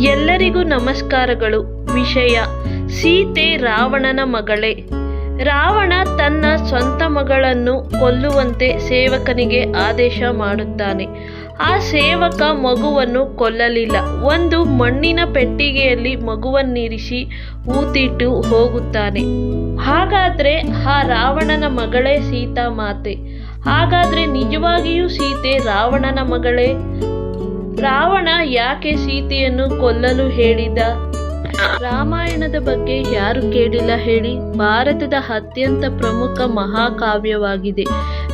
ಎಲ್ಲರಿಗೂ ನಮಸ್ಕಾರಗಳು. ವಿಷಯ, ಸೀತೆ ರಾವಣನ ಮಗಳೇ. ರಾವಣ ತನ್ನ ಸ್ವಂತ ಮಗಳನ್ನು ಕೊಲ್ಲುವಂತೆ ಸೇವಕನಿಗೆ ಆದೇಶ ಮಾಡುತ್ತಾನೆ. ಆ ಸೇವಕ ಮಗುವನ್ನು ಕೊಲ್ಲಲಿಲ್ಲ. ಒಂದು ಮಣ್ಣಿನ ಪೆಟ್ಟಿಗೆಯಲ್ಲಿ ಮಗುವನ್ನಿರಿಸಿ ಊತಿಟ್ಟು ಹೋಗುತ್ತಾನೆ. ಹಾಗಾದ್ರೆ ಆ ರಾವಣನ ಮಗಳೇ ಸೀತಾ ಮಾತೆ ಹಾಗಾದ್ರೆ ನಿಜವಾಗಿಯೂ ಸೀತೆ ರಾವಣನ ಮಗಳೇ? ರಾವಣ ಯಾಕೆ ಸೀತೆಯನ್ನು ಕೊಲ್ಲಲು ಹೇಳಿದ? ರಾಮಾಯಣದ ಬಗ್ಗೆ ಯಾರು ಕೇಳಿಲ್ಲ ಹೇಳಿ. ಭಾರತದ ಅತ್ಯಂತ ಪ್ರಮುಖ ಮಹಾಕಾವ್ಯವಾಗಿದೆ.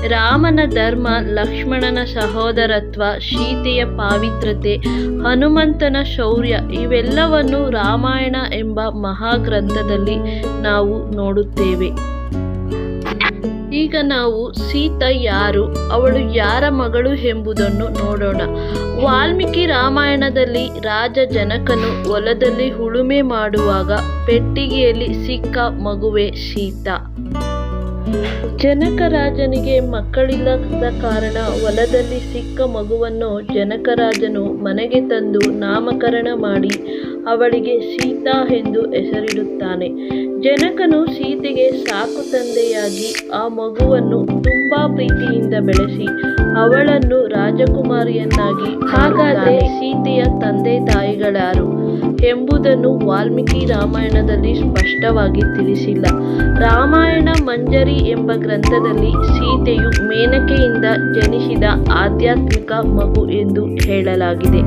ರಾಮನ ಧರ್ಮ, ಲಕ್ಷ್ಮಣನ ಸಹೋದರತ್ವ, ಸೀತೆಯ ಪಾವಿತ್ರತೆ ಹನುಮಂತನ ಶೌರ್ಯ ಇವೆಲ್ಲವನ್ನು ರಾಮಾಯಣ ಎಂಬ ಮಹಾಗ್ರಂಥದಲ್ಲಿ ನಾವು ನೋಡುತ್ತೇವೆ. ಈಗ ನಾವು ಸೀತ ಯಾರು, ಅವಳು ಯಾರ ಮಗಳು ಎಂಬುದನ್ನು ನೋಡೋಣ. ವಾಲ್ಮೀಕಿ ರಾಮಾಯಣದಲ್ಲಿ ರಾಜ ಜನಕನು ಹೊಲದಲ್ಲಿ ಉಳುಮೆ ಮಾಡುವಾಗ ಪೆಟ್ಟಿಗೆಯಲ್ಲಿ ಸಿಕ್ಕ ಮಗುವೆ ಸೀತಾ. ಜನಕ ರಾಜನಿಗೆ ಮಕ್ಕಳಿಲ್ಲದ ಕಾರಣ ಹೊಲದಲ್ಲಿ ಸಿಕ್ಕ ಮಗುವನ್ನು ಜನಕರಾಜನು ಮನೆಗೆ ತಂದು ನಾಮಕರಣ ಮಾಡಿ ಅವಳಿಗೆ ಸೀತಾ ಎಂದು ಹೆಸರಿಡುತ್ತಾನೆ. ಜನಕನು ಸೀತೆಗೆ ಸಾಕು ತಂದೆಯಾಗಿ ಆ ಮಗುವನ್ನು ತುಂಬಾ ಪ್ರೀತಿಯಿಂದ ಬೆಳೆಸಿ ಅವಳನ್ನು ರಾಜಕುಮಾರಿಯನ್ನಾಗಿ ಹಾಗಾದರೆ ಸೀತೆಯ ತಂದೆ ತಾಯಿಗಳಾರು ಎಂಬುದನ್ನು ವಾಲ್ಮೀಕಿ ರಾಮಾಯಣದಲ್ಲಿ ಸ್ಪಷ್ಟವಾಗಿ ತಿಳಿಸಿಲ್ಲ. ರಾಮಾಯಣ ಮಂಜರಿ ಎಂಬ ಗ್ರಂಥದಲ್ಲಿ ಸೀತೆಯು ಮೇನಕೆಯಿಂದ ಜನಿಸಿದ ಆಧ್ಯಾತ್ಮಿಕ ಮಗು ಎಂದು ಹೇಳಲಾಗಿದೆ.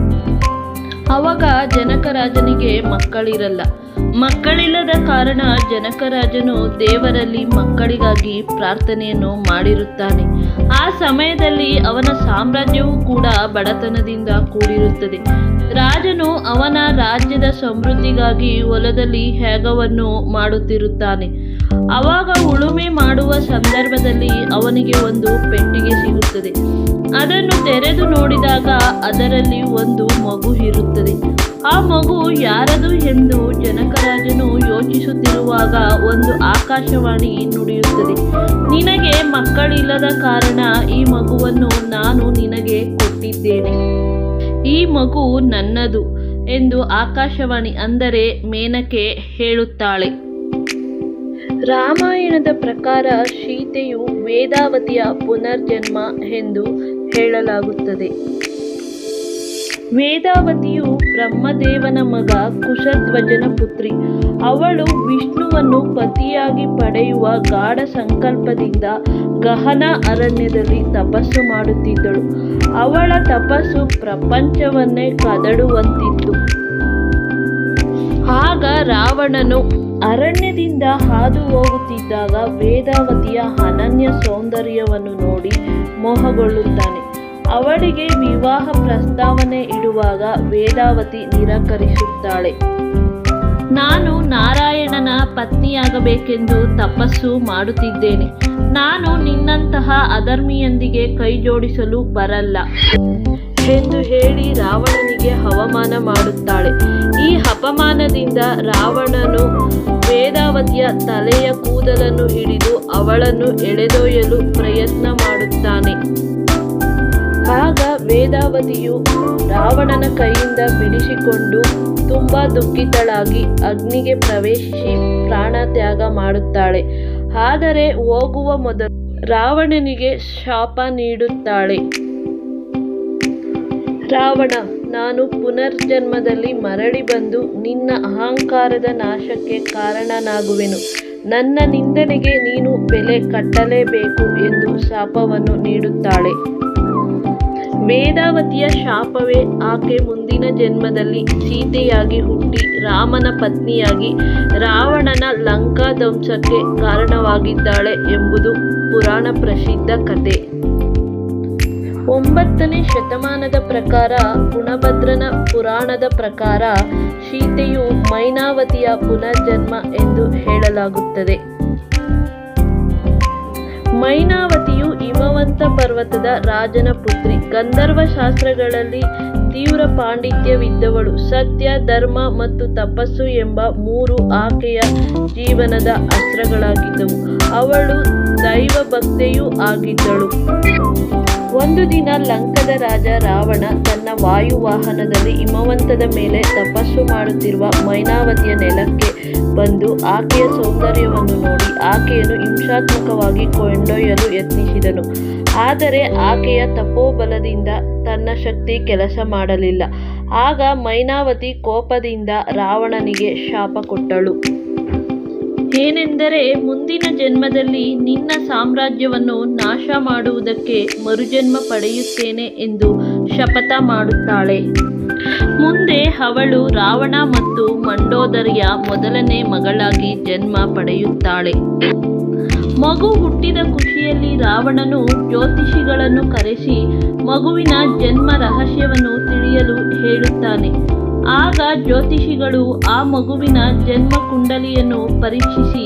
ಅವಾಗ ಜನಕರಾಜನಿಗೆ ಮಕ್ಕಳಿರಲ್ಲ. ಮಕ್ಕಳಿಲ್ಲದ ಕಾರಣ ಜನಕರಾಜನು ದೇವರಲ್ಲಿ ಮಕ್ಕಳಿಗಾಗಿ ಪ್ರಾರ್ಥನೆಯನ್ನು ಮಾಡಿರುತ್ತಾನೆ. ಆ ಸಮಯದಲ್ಲಿ ಅವನ ಸಾಮ್ರಾಜ್ಯವೂ ಕೂಡ ಬಡತನದಿಂದ ಕೂಡಿರುತ್ತದೆ. ರಾಜನು ಅವನ ರಾಜ್ಯದ ಸಮೃದ್ಧಿಗಾಗಿ ಹೊಲದಲ್ಲಿ ಹೇಗವನ್ನು ಮಾಡುತ್ತಿರುತ್ತಾನೆ. ಅವಾಗ ಉಳುಮೆ ಮಾಡುವ ಸಂದರ್ಭದಲ್ಲಿ ಅವನಿಗೆ ಒಂದು ಪೆಟ್ಟಿಗೆ ಸಿಗುತ್ತದೆ. ಅದನ್ನು ತೆರೆದು ನೋಡಿದಾಗ ಅದರಲ್ಲಿ ಒಂದು ಮಗು ಇರುತ್ತದೆ. ಆ ಮಗು ಯಾರದು ಎಂದು ಜನಕರಾಜನು ಯೋಚಿಸುತ್ತಿರುವಾಗ ಒಂದು ಆಕಾಶವಾಣಿ ನುಡಿಯುತ್ತದೆ. ನಿನಗೆ ಮಕ್ಕಳಿಲ್ಲದ ಕಾರಣ ಈ ಮಗುವನ್ನು ನಾನು ನಿನಗೆ ಕೊಟ್ಟಿದ್ದೇನೆ. ಈ ಮಗು ನನ್ನದು ಎಂದು ಆಕಾಶವಾಣಿ ಅಂದರೆ ಮೇನಕೆ ಹೇಳುತ್ತಾಳೆ. ರಾಮಾಯಣದ ಪ್ರಕಾರ ಸೀತೆಯು ವೇದಾವತಿಯ ಪುನರ್ಜನ್ಮ ಎಂದು ಹೇಳಲಾಗುತ್ತದೆ. ವೇದಾವತಿಯು ಬ್ರಹ್ಮದೇವನ ಮಗ ಕುಶಧ್ವಜನ ಪುತ್ರಿ. ಅವಳು ವಿಷ್ಣುವನ್ನು ಪತಿಯಾಗಿ ಪಡೆಯುವ ಗಾಢ ಸಂಕಲ್ಪದಿಂದ ಗಹನ ಅರಣ್ಯದಲ್ಲಿ ತಪಸ್ಸು ಮಾಡುತ್ತಿದ್ದಳು. ಅವಳ ತಪಸ್ಸು ಪ್ರಪಂಚವನ್ನೇ ಕದಡುವಂತಿತ್ತು. ಆಗ ರಾವಣನು ಅರಣ್ಯದಿಂದ ಹಾದು ಹೋಗುತ್ತಿದ್ದಾಗ ವೇದಾವತಿಯ ಅನನ್ಯ ಸೌಂದರ್ಯವನ್ನು ನೋಡಿ ಮೋಹಗೊಳ್ಳುತ್ತಾನೆ. ಅವಳಿಗೆ ವಿವಾಹ ಪ್ರಸ್ತಾವನೆ ಇಡುವಾಗ ವೇದಾವತಿ ನಿರಾಕರಿಸುತ್ತಾಳೆ. ನಾನು ನಾರಾಯಣನ ಪತ್ನಿಯಾಗಬೇಕೆಂದು ತಪಸ್ಸು ಮಾಡುತ್ತಿದ್ದೇನೆ. ನಾನು ನಿನ್ನಂತಹ ಅಧರ್ಮಿಯೊಂದಿಗೆ ಕೈಜೋಡಿಸಲು ಬರಲ್ಲ ಎಂದು ಹೇಳಿ ರಾವಣನಿಗೆ ಅವಮಾನ ಮಾಡುತ್ತಾಳೆ. ಈ ಅಪಮಾನದಿಂದ ರಾವಣನು ವೇದಾವತಿಯ ತಲೆಯ ಕೂದಲನ್ನು ಹಿಡಿದು ಅವಳನ್ನು ಎಳೆದೊಯ್ಯಲು ಪ್ರಯತ್ನ ಮಾಡುತ್ತಾನೆ. ಆಗ ವೇದಾವತಿಯು ರಾವಣನ ಕೈಯಿಂದ ಬಿಡಿಸಿಕೊಂಡು ತುಂಬಾ ದುಃಖಿತಳಾಗಿ ಅಗ್ನಿಗೆ ಪ್ರವೇಶಿಸಿ ಪ್ರಾಣ ತ್ಯಾಗ ಮಾಡುತ್ತಾಳೆ. ಆದರೆ ಹೋಗುವ ಮೊದಲು ರಾವಣನಿಗೆ ಶಾಪ ನೀಡುತ್ತಾಳೆ. ರಾವಣ, ನಾನು ಪುನರ್ಜನ್ಮದಲ್ಲಿ ಮರಳಿ ಬಂದು ನಿನ್ನ ಅಹಂಕಾರದ ನಾಶಕ್ಕೆ ಕಾರಣನಾಗುವೆನು. ನನ್ನ ನಿಂದನೆಗೆ ನೀನು ಬೆಲೆ ಕಟ್ಟಲೇಬೇಕು ಎಂದು ಶಾಪವನ್ನು ನೀಡುತ್ತಾಳೆ. ವೇದಾವತಿಯ ಶಾಪವೇ ಆಕೆ ಮುಂದಿನ ಜನ್ಮದಲ್ಲಿ ಸೀತೆಯಾಗಿ ಹುಟ್ಟಿ ರಾಮನ ಪತ್ನಿಯಾಗಿ ರಾವಣನ ಲಂಕಾ ಧ್ವಂಸಕ್ಕೆ ಕಾರಣವಾಗಿದ್ದಾಳೆ ಎಂಬುದು ಪುರಾಣ ಪ್ರಸಿದ್ಧ ಕತೆ. ಒಂಬತ್ತನೇ ಶತಮಾನದ ಪ್ರಕಾರ ಗುಣಭದ್ರನ ಪುರಾಣದ ಪ್ರಕಾರ ಸೀತೆಯು ಮೈನಾವತಿಯ ಪುನರ್ಜನ್ಮ ಎಂದು ಹೇಳಲಾಗುತ್ತದೆ. ಮೈನಾವತಿಯು ಹಿಮವಂತ ಪರ್ವತದ ರಾಜನ ಪುತ್ರಿ. ಗಂಧರ್ವ ಶಾಸ್ತ್ರಗಳಲ್ಲಿ ತೀವ್ರ ಪಾಂಡಿತ್ಯವಿದ್ದವಳು. ಸತ್ಯ, ಧರ್ಮ ಮತ್ತು ತಪಸ್ಸು ಎಂಬ ಮೂರು ಆಕೆಯ ಜೀವನದ ಅಸ್ತ್ರಗಳಾಗಿದ್ದವು. ಅವಳು ದೈವ ಭಕ್ತೆಯೂ ಆಗಿದ್ದಳು. ಒಂದು ದಿನ ಲಂಕದ ರಾಜ ರಾವಣ ತನ್ನ ವಾಯುವಾಹನದಲ್ಲಿ ಹಿಮವಂತದ ಮೇಲೆ ತಪಸ್ಸು ಮಾಡುತ್ತಿರುವ ಮೈನಾವತಿಯ ನೆಲಕ್ಕೆ ಬಂದು ಆಕೆಯ ಸೌಂದರ್ಯವನ್ನು ನೋಡಿ ಆಕೆಯನ್ನು ಹಿಂಸಾತ್ಮಕವಾಗಿ ಕೊಂಡೊಯ್ಯಲು ಯತ್ನಿಸಿದನು. ಆದರೆ ಆಕೆಯ ತಪೋಬಲದಿಂದ ತನ್ನ ಶಕ್ತಿ ಕೆಲಸ ಮಾಡಲಿಲ್ಲ. ಆಗ ಮೈನಾವತಿ ಕೋಪದಿಂದ ರಾವಣನಿಗೆ ಶಾಪ ಕೊಟ್ಟಳು. ಏನೆಂದರೆ ಮುಂದಿನ ಜನ್ಮದಲ್ಲಿ ನಿನ್ನ ಸಾಮ್ರಾಜ್ಯವನ್ನು ನಾಶ ಮಾಡುವುದಕ್ಕೆ ಮರುಜನ್ಮ ಪಡೆಯುತ್ತೇನೆ ಎಂದು ಶಪಥ ಮಾಡುತ್ತಾಳೆ. ಮುಂದೆ ಅವಳು ರಾವಣ ಮತ್ತು ಮಂಡೋದರಿಯ ಮೊದಲನೇ ಮಗಳಾಗಿ ಜನ್ಮ ಪಡೆಯುತ್ತಾಳೆ. ಮಗು ಹುಟ್ಟಿದ ಖುಷಿಯಲ್ಲಿ ರಾವಣನು ಜ್ಯೋತಿಷಿಗಳನ್ನು ಕರೆಸಿ ಮಗುವಿನ ಜನ್ಮ ರಹಸ್ಯವನ್ನು ತಿಳಿಯಲು ಹೇಳುತ್ತಾನೆ. ಆಗ ಜ್ಯೋತಿಷಿಗಳು ಆ ಮಗುವಿನ ಜನ್ಮ ಕುಂಡಲಿಯನ್ನು ಪರೀಕ್ಷಿಸಿ,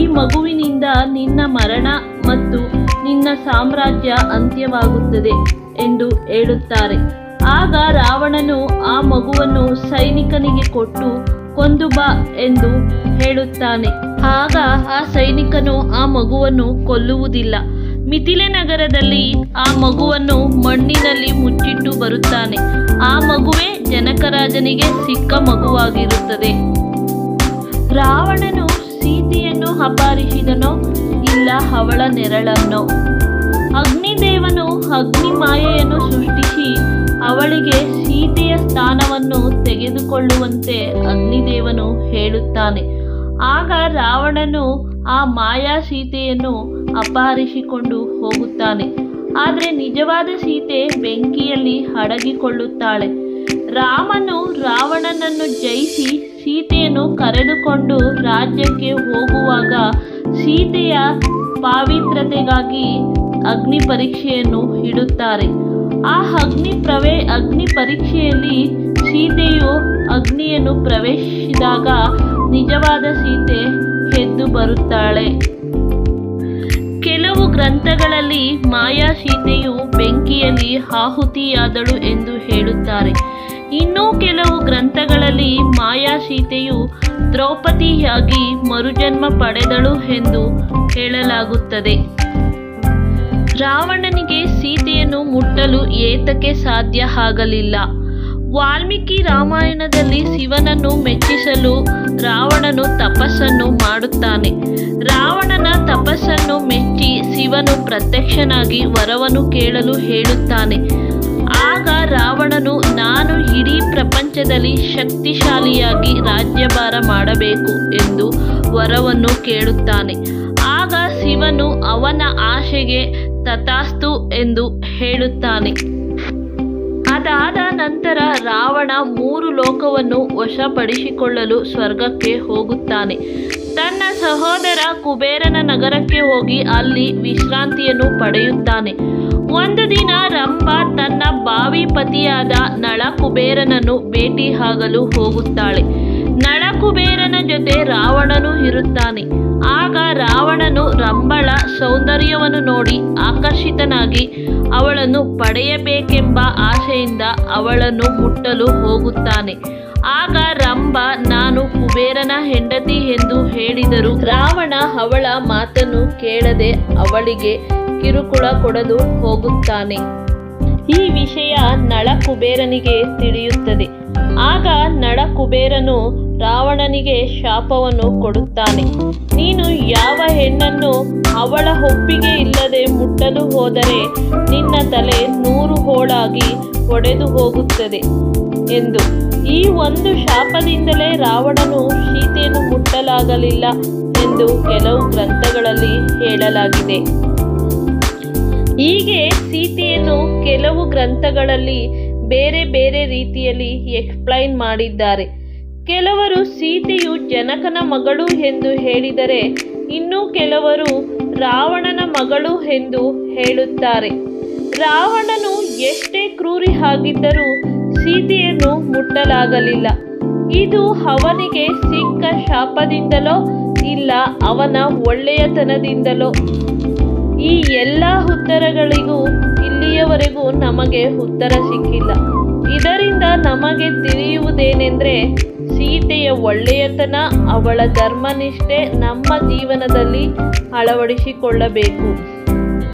ಈ ಮಗುವಿನಿಂದ ನಿನ್ನ ಮರಣ ಮತ್ತು ನಿನ್ನ ಸಾಮ್ರಾಜ್ಯ ಅಂತ್ಯವಾಗುತ್ತದೆ ಎಂದು ಹೇಳುತ್ತಾರೆ. ಆಗ ರಾವಣನು ಆ ಮಗುವನ್ನು ಸೈನಿಕನಿಗೆ ಕೊಟ್ಟು, ಕೊಂದು ಬಾ ಎಂದು ಹೇಳುತ್ತಾನೆ. ಆಗ ಆ ಸೈನಿಕನು ಆ ಮಗುವನ್ನು ಕೊಲ್ಲುವುದಿಲ್ಲ. ಮಿಥಿಲೆ ನಗರದಲ್ಲಿ ಆ ಮಗುವನ್ನು ಮಣ್ಣಿನಲ್ಲಿ ಮುಚ್ಚಿಟ್ಟು ಬರುತ್ತಾನೆ. ಆ ಮಗುವೇ ಜನಕರಾಜನಿಗೆ ಸಿಕ್ಕ ಮಗುವಾಗಿರುತ್ತದೆ. ರಾವಣನು ಸೀತೆಯನ್ನು ಅಪಹರಿಸಿದನೋ ಇಲ್ಲ ಅವಳ ನೆರಳನ್ನೋ? ಅಗ್ನಿದೇವನು ಅಗ್ನಿ ಮಾಯೆಯನ್ನು ಸೃಷ್ಟಿಸಿ ಅವಳಿಗೆ ಸೀತೆಯ ಸ್ಥಾನವನ್ನು ತೆಗೆದುಕೊಳ್ಳುವಂತೆ ಅಗ್ನಿದೇವನು ಹೇಳುತ್ತಾನೆ. ಆಗ ರಾವಣನು ಆ ಮಾಯಾ ಸೀತೆಯನ್ನು ಅಪಹರಿಸಿಕೊಂಡು ಹೋಗುತ್ತಾನೆ. ಆದರೆ ನಿಜವಾದ ಸೀತೆ ಬೆಂಕಿಯಲ್ಲಿ ಅಡಗಿಕೊಳ್ಳುತ್ತಾಳೆ. ರಾಮನು ರಾವಣನನ್ನು ಜಯಿಸಿ ಸೀತೆಯನ್ನು ಕರೆದುಕೊಂಡು ರಾಜ್ಯಕ್ಕೆ ಹೋಗುವಾಗ ಸೀತೆಯ ಪಾವಿತ್ರತೆಗಾಗಿ ಅಗ್ನಿ ಪರೀಕ್ಷೆಯನ್ನು ಇಡುತ್ತಾರೆ. ಆ ಅಗ್ನಿ ಪ್ರವೇ, ಅಗ್ನಿ ಪರೀಕ್ಷೆಯಲ್ಲಿ ಸೀತೆಯು ಅಗ್ನಿಯನ್ನು ಪ್ರವೇಶಿಸಿದಾಗ ನಿಜವಾದ ಸೀತೆ ಎದ್ದು ಬರುತ್ತಾಳೆ. ಗ್ರಂಥಗಳಲ್ಲಿ ಮಾಯಾ ಸೀತೆಯು ಬೆಂಕಿಯಲ್ಲಿ ಆಹುತಿಯಾದಳು ಎಂದು ಹೇಳುತ್ತಾರೆ. ಇನ್ನೂ ಕೆಲವು ಗ್ರಂಥಗಳಲ್ಲಿ ಮಾಯಾ ಸೀತೆಯು ದ್ರೌಪದಿಯಾಗಿ ಮರುಜನ್ಮ ಪಡೆದಳು ಎಂದು ಹೇಳಲಾಗುತ್ತದೆ. ರಾವಣನಿಗೆ ಸೀತೆಯನ್ನು ಮುಟ್ಟಲು ಏತಕ್ಕೆ ಸಾಧ್ಯ ಆಗಲಿಲ್ಲ. ವಾಲ್ಮೀಕಿ ರಾಮಾಯಣದಲ್ಲಿ ಶಿವನನ್ನು ಮೆಚ್ಚಿಸಲು ರಾವಣನು ತಪಸ್ಸನ್ನು ಮಾಡುತ್ತಾನೆ. ರಾವಣನ ತಪಸ್ಸನ್ನು ಮೆಚ್ಚಿ ಶಿವನು ಪ್ರತ್ಯಕ್ಷನಾಗಿ ವರವನ್ನು ಕೇಳಲು ಹೇಳುತ್ತಾನೆ. ಆಗ ರಾವಣನು, ನಾನು ಇಡೀ ಪ್ರಪಂಚದಲ್ಲಿ ಶಕ್ತಿಶಾಲಿಯಾಗಿ ರಾಜ್ಯಭಾರ ಮಾಡಬೇಕು ಎಂದು ವರವನ್ನು ಕೇಳುತ್ತಾನೆ. ಆಗ ಶಿವನು ಅವನ ಆಶೆಗೆ ತಥಾಸ್ತು ಎಂದು ಹೇಳುತ್ತಾನೆ. ಅದಾದ ನಂತರ ರಾವಣ ಮೂರು ಲೋಕವನ್ನು ವಶಪಡಿಸಿಕೊಳ್ಳಲು ಸ್ವರ್ಗಕ್ಕೆ ಹೋಗುತ್ತಾನೆ. ತನ್ನ ಸಹೋದರ ಕುಬೇರನ ನಗರಕ್ಕೆ ಹೋಗಿ ಅಲ್ಲಿ ವಿಶ್ರಾಂತಿಯನ್ನು ಪಡೆಯುತ್ತಾನೆ. ಒಂದು ದಿನ ರಂಭ ತನ್ನ ಬಾವಿ ಪತಿಯಾದ ನಳ ಕುಬೇರನನ್ನು ಭೇಟಿ ಆಗಲು ಹೋಗುತ್ತಾಳೆ. ನಳ ಕುಬೇರನ ಜೊತೆ ರಾವಣನು ಇರುತ್ತಾನೆ. ಆಗ ರಾವಣನು ರಂಬಳ ಸೌಂದರ್ಯವನ್ನು ನೋಡಿ ಆಕರ್ಷಿತನಾಗಿ ಅವಳನ್ನು ಪಡೆಯಬೇಕೆಂಬ ಆಸೆಯಿಂದ ಅವಳನ್ನು ಮುಟ್ಟಲು ಹೋಗುತ್ತಾನೆ. ಆಗ ರಂಬ, ನಾನು ಕುಬೇರನ ಹೆಂಡತಿ ಎಂದು ಹೇಳಿದರು ರಾವಣ ಅವಳ ಮಾತನ್ನು ಕೇಳದೆ ಅವಳಿಗೆ ಕಿರುಕುಳ ಕೊಡಲು ಹೋಗುತ್ತಾನೆ. ಈ ವಿಷಯ ನಳ ಕುಬೇರನಿಗೆ ತಿಳಿಯುತ್ತದೆ. ಆಗ ನಳ ಕುಬೇರನು ರಾವಣನಿಗೆ ಶಾಪವನ್ನು ಕೊಡುತ್ತಾನೆ. ನೀನು ಯಾವ ಹೆಣ್ಣನ್ನು ಅವಳ ಒಪ್ಪಿಗೆ ಇಲ್ಲದೆ ಮುಟ್ಟಲು ಹೋದರೆ ನಿನ್ನ ತಲೆ ನೂರು ಹೋಳಾಗಿ ಒಡೆದು ಹೋಗುತ್ತದೆ ಎಂದು. ಈ ಒಂದು ಶಾಪದಿಂದಲೇ ರಾವಣನು ಸೀತೆಯನ್ನು ಮುಟ್ಟಲಾಗಲಿಲ್ಲ ಎಂದು ಕೆಲವು ಗ್ರಂಥಗಳಲ್ಲಿ ಹೇಳಲಾಗಿದೆ. ಹೀಗೆ ಸೀತೆಯನ್ನು ಕೆಲವು ಗ್ರಂಥಗಳಲ್ಲಿ ಬೇರೆ ಬೇರೆ ರೀತಿಯಲ್ಲಿ ಎಕ್ಸ್ಪ್ಲೈನ್ ಮಾಡಿದ್ದಾರೆ. ಕೆಲವರು ಸೀತೆಯು ಜನಕನ ಮಗಳು ಎಂದು ಹೇಳಿದರೆ, ಇನ್ನು ಕೆಲವರು ರಾವಣನ ಮಗಳು ಎಂದು ಹೇಳುತ್ತಾರೆ. ರಾವಣನು ಎಷ್ಟೇ ಕ್ರೂರಿ ಆಗಿದ್ದರೂ ಸೀತೆಯನ್ನು ಮುಟ್ಟಲಾಗಲಿಲ್ಲ. ಇದು ಅವನಿಗೆ ಸಿಕ್ಕ ಶಾಪದಿಂದಲೋ ಇಲ್ಲ, ಅವನ ಒಳ್ಳೆಯತನದಿಂದಲೋ. ಈ ಎಲ್ಲ ಉತ್ತರಗಳಿಗೂ ಇಲ್ಲಿಯವರೆಗೂ ನಮಗೆ ಉತ್ತರ ಸಿಕ್ಕಿಲ್ಲ. ಇದರಿಂದ ನಮಗೆ ತಿಳಿಯುವುದೇನೆಂದರೆ ಸೀತೆಯ ಒಳ್ಳೆಯತನ ಅವಳ ಧರ್ಮನಿಷ್ಠೆ ನಮ್ಮ ಜೀವನದಲ್ಲಿ ಅಳವಡಿಸಿಕೊಳ್ಳಬೇಕು.